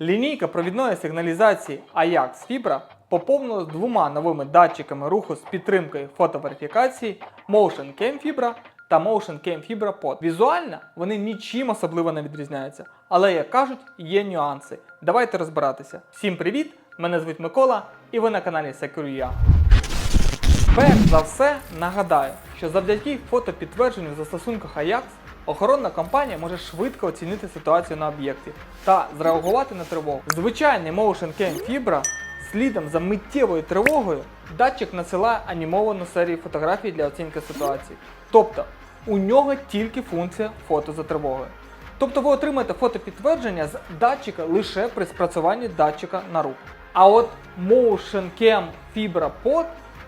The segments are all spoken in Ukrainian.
Лінійка провідної сигналізації Ajax Fibra поповнилась двома новими датчиками руху з підтримкою фотоверифікації Motion Cam Fibra та Motion Cam Fibra Pod. Візуально вони нічим особливо не відрізняються, але, як кажуть, є нюанси. Давайте розбиратися. Всім привіт! Мене звуть Микола і ви на каналі Secure.ua. Перш за все нагадаю, що завдяки фотопідтвердженню в застосунках Ajax охоронна компанія може швидко оцінити ситуацію на об'єкті та зреагувати на тривогу. Звичайний Motion Cam Fibra слідом за миттєвою тривогою датчик надсилає анімовану серію фотографій для оцінки ситуації. Тобто у нього тільки функція фото за тривогою. Тобто ви отримаєте фотопідтвердження з датчика лише при спрацюванні датчика на руку. А от Motion Cam Fibra Pod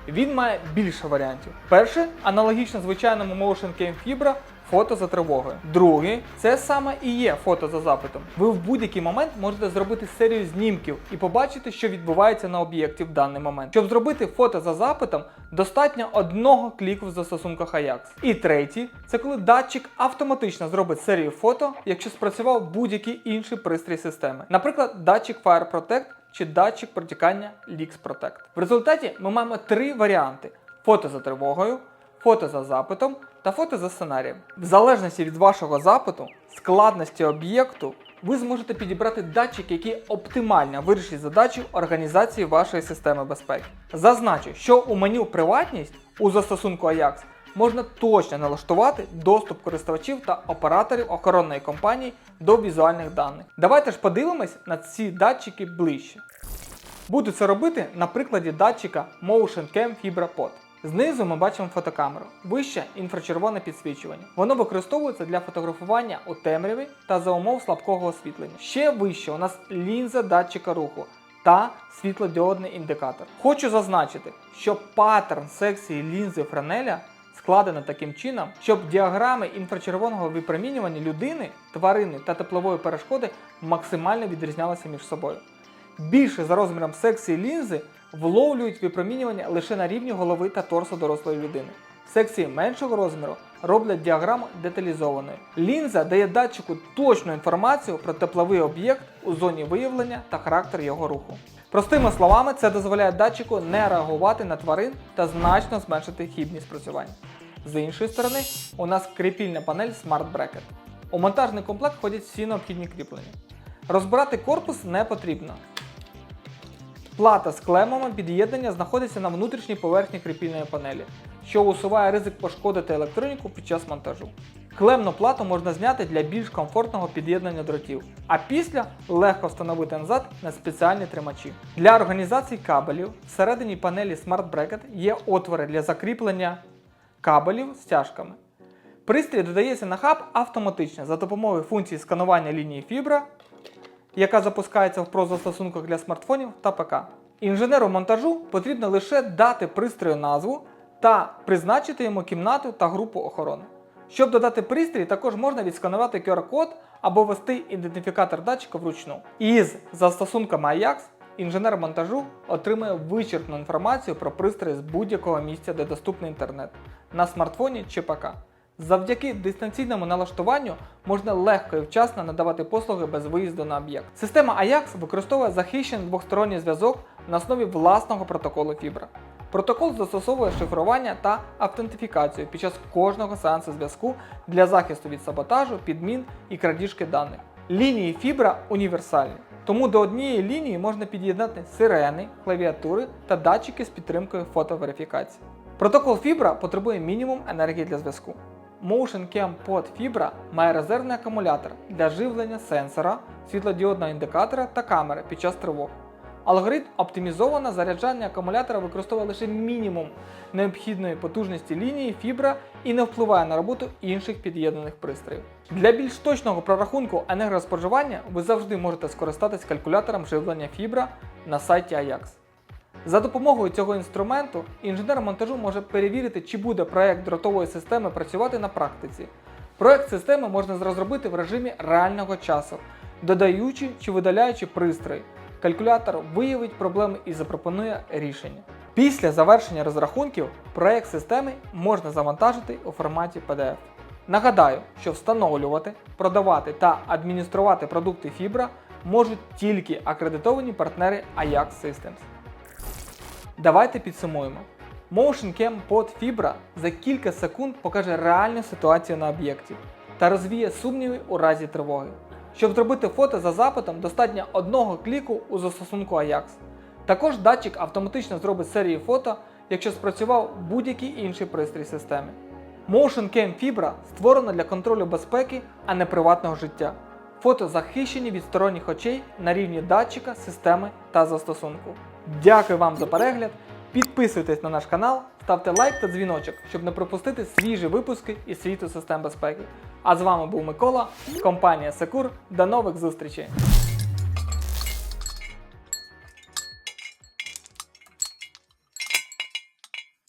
він має більше варіантів. Перший аналогічно звичайному Motion Cam Fibra фото за тривогою. Другий це саме і є фото за запитом. Ви в будь-який момент можете зробити серію знімків і побачити, що відбувається на об'єкті в даний момент. Щоб зробити фото за запитом, достатньо одного кліку в застосунках Ajax. І третій це коли датчик автоматично зробить серію фото, якщо спрацював будь-який інший пристрій системи. Наприклад, датчик Fire Protect чи датчик протікання Leaks Protect. В результаті ми маємо три варіанти: фото за тривогою, фото за запитом та фото за сценарієм. В залежності від вашого запиту, складності об'єкту, ви зможете підібрати датчик, який оптимально вирішить задачу організації вашої системи безпеки. Зазначу, що у меню Приватність у застосунку Ajax можна точно налаштувати доступ користувачів та операторів охоронної компанії до візуальних даних. Давайте ж подивимось на ці датчики ближче. Буду це робити на прикладі датчика Motion Cam Fibra Pod. Знизу ми бачимо фотокамеру, вище інфрачервоне підсвічування. Воно використовується для фотографування у темряві та за умов слабкого освітлення. Ще вище у нас лінза датчика руху та світлодіодний індикатор. Хочу зазначити, що паттерн секції лінзи Френеля складено таким чином, щоб діаграми інфрачервоного випромінювання людини, тварини та теплової перешкоди максимально відрізнялися між собою. Більше за розміром секції лінзи вловлюють випромінювання лише на рівні голови та торсу дорослої людини. Секції меншого розміру роблять діаграму деталізованою. Лінза дає датчику точну інформацію про тепловий об'єкт у зоні виявлення та характер його руху. Простими словами, це дозволяє датчику не реагувати на тварин та значно зменшити хібність спрацювання. З іншої сторони, у нас кріпільна панель Smart Bracket. У монтажний комплект входять всі необхідні кріплення. Розбирати корпус не потрібно. Плата з клемами під'єднання знаходиться на внутрішній поверхні кріпільної панелі, що усуває ризик пошкодити електроніку під час монтажу. Клемну плату можна зняти для більш комфортного під'єднання дротів, а після легко встановити назад на спеціальні тримачі. Для організації кабелів всередині панелі Smart Bracket є отвори для закріплення кабелів стяжками. Пристрій додається на хаб автоматично за допомогою функції сканування лінії фібра яка запускається в Pro застосунках для смартфонів та ПК. Інженеру монтажу потрібно лише дати пристрою назву та призначити йому кімнату та групу охорони. Щоб додати пристрій, також можна відсканувати QR-код або ввести ідентифікатор датчика вручну. Із застосунками Ajax інженер монтажу отримує вичерпну інформацію про пристрій з будь-якого місця, де доступний інтернет на смартфоні чи ПК. Завдяки дистанційному налаштуванню можна легко і вчасно надавати послуги без виїзду на об'єкт. Система Ajax використовує захищений двосторонній зв'язок на основі власного протоколу Fibra. Протокол застосовує шифрування та автентифікацію під час кожного сеансу зв'язку для захисту від саботажу, підмін і крадіжки даних. Лінії Fibra універсальні, тому до однієї лінії можна під'єднати сирени, клавіатури та датчики з підтримкою фотоверифікації. Протокол Fibra потребує мінімум енергії для зв'язку. Motion Cam Pod Fibra має резервний акумулятор для живлення сенсора, світлодіодного індикатора та камери під час тривог. Алгоритм оптимізовано заряджання акумулятора використовує лише мінімум необхідної потужності лінії фібра і не впливає на роботу інших під'єднаних пристроїв. Для більш точного прорахунку енергоспоживання ви завжди можете скористатись калькулятором живлення фібра на сайті Ajax. За допомогою цього інструменту інженер монтажу може перевірити, чи буде проект дротової системи працювати на практиці. Проект системи можна розробити в режимі реального часу, додаючи чи видаляючи пристрої. Калькулятор виявить проблеми і запропонує рішення. Після завершення розрахунків проект системи можна завантажити у форматі PDF. Нагадаю, що встановлювати, продавати та адмініструвати продукти Fibra можуть тільки акредитовані партнери Ajax Systems. Давайте підсумуємо. MotionCam Pod Fibra за кілька секунд покаже реальну ситуацію на об'єкті та розвіє сумніви у разі тривоги. Щоб зробити фото за запитом, достатньо одного кліку у застосунку Ajax. Також датчик автоматично зробить серії фото, якщо спрацював будь-який інший пристрій системи. MotionCam Fibra створено для контролю безпеки, а не приватного життя. Фото захищені від сторонніх очей на рівні датчика, системи та застосунку. Дякую вам за перегляд. Підписуйтесь на наш канал, ставте лайк та дзвіночок, щоб не пропустити свіжі випуски із світу систем безпеки. А з вами був Микола, компанія Секур. До нових зустрічей!